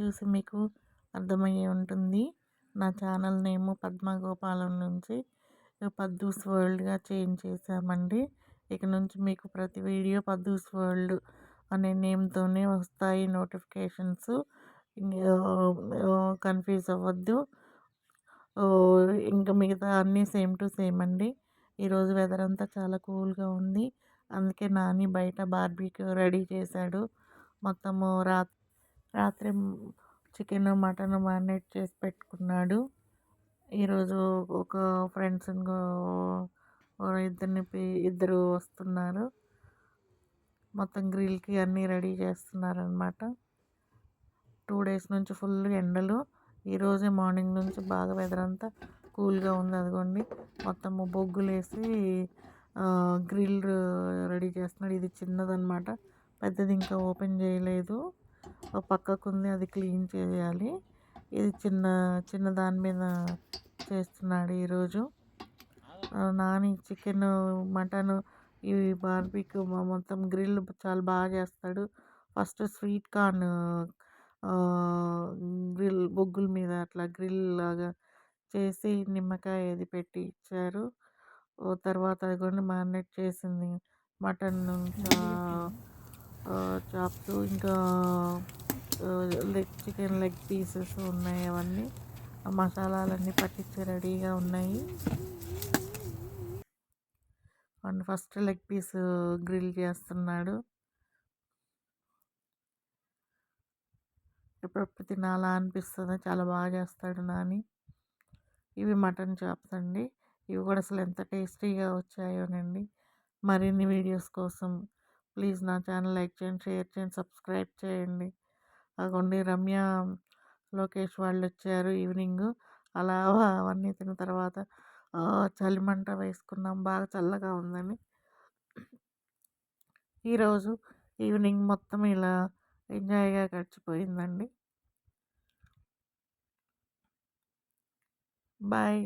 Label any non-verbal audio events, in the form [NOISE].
చూసి మీకు అర్థమయ్యే ఉంటుంది. నా ఛానల్ నేమ్ పద్మగోపాలం నుంచి పద్దూస్ వరల్డ్గా చేంజ్ చేశామండి. ఇక నుంచి మీకు ప్రతి వీడియో పద్దూస్ వరల్డ్ అనే నేమ్తోనే వస్తాయి నోటిఫికేషన్స్. కన్ఫ్యూజ్ అవ్వద్దు. ఇంకా మిగతా అన్నీ సేమ్ టు సేమ్ అండి. ఈరోజు వెదర్ అంతా చాలా కూల్గా ఉంది. అందుకే నాని బయట బార్బీక్యూ రెడీ చేశాడు. మొత్తము రాత్రి రాత్రి చికెన్ మటన్ మ్యారినేట్ చేసి పెట్టుకున్నాడు. ఈరోజు ఒక ఫ్రెండ్స్ ఇద్దరిని ఇద్దరు వస్తున్నారు. మొత్తం గ్రిల్కి అన్నీ రెడీ చేస్తున్నారనమాట టూ డేస్ నుంచి ఫుల్ ఎండలు. ఈరోజే మార్నింగ్ నుంచి బాగా వెదర్ అంతా కూల్గా ఉంది అదిగోండి. మొత్తము బొగ్గులు వేసి గ్రిల్ రెడీ చేస్తున్నాడు. ఇది చిన్నదనమాట పెద్దది ఇంకా ఓపెన్ చేయలేదు. పక్కకు ఉంది అది క్లీన్ చేయాలి. ఇది చిన్న చిన్న దాని మీద చేస్తున్నాడు ఈరోజు. నాని చికెన్ మటన్ ఇవి బార్బిక్యూ మొత్తం గ్రిల్ చాలా బాగా చేస్తాడు. ఫస్ట్ స్వీట్ కార్న్ గ్రిల్ బొగ్గుల మీద అట్లా గ్రిల్ లాగా చేసి నిమ్మకాయ అది పెట్టి ఇచ్చారు. తర్వాత కూడా మ్యారినేట్ చేసింది మటన్ చాప్స్ ఇంకా లెగ్ చికెన్ లెగ్ పీసెస్ ఉన్నాయి అవన్నీ. మసాలాలన్నీ పట్టించి రెడీగా ఉన్నాయి. And first leg piece grill చేస్తున్నాడు. ఎప్పుడప్పుడు తినాలా అనిపిస్తుంది చాలా బాగా చేస్తాడు నాని. ఇవి మటన్ చాప్స్ అండి. ఇవి కూడా అసలు ఎంత టేస్టీగా వచ్చాయోనండి. మరిన్ని వీడియోస్ కోసం ప్లీజ్ నా ఛానల్ లైక్ చేయండి షేర్ చేయండి సబ్స్క్రైబ్ చేయండి. అగోండి రమ్య లోకేష్ వాళ్ళు వచ్చారు ఈవినింగ్. అలా [LAUGHS] అవన్నీ తిన్న తర్వాత చలిమంట వేసుకున్నాం. బాగా చల్లగా ఉందని. ఈరోజు ఈవినింగ్ మొత్తం ఇలా ఎంజాయ్గా గడిచిపోయిందండి. బాయ్.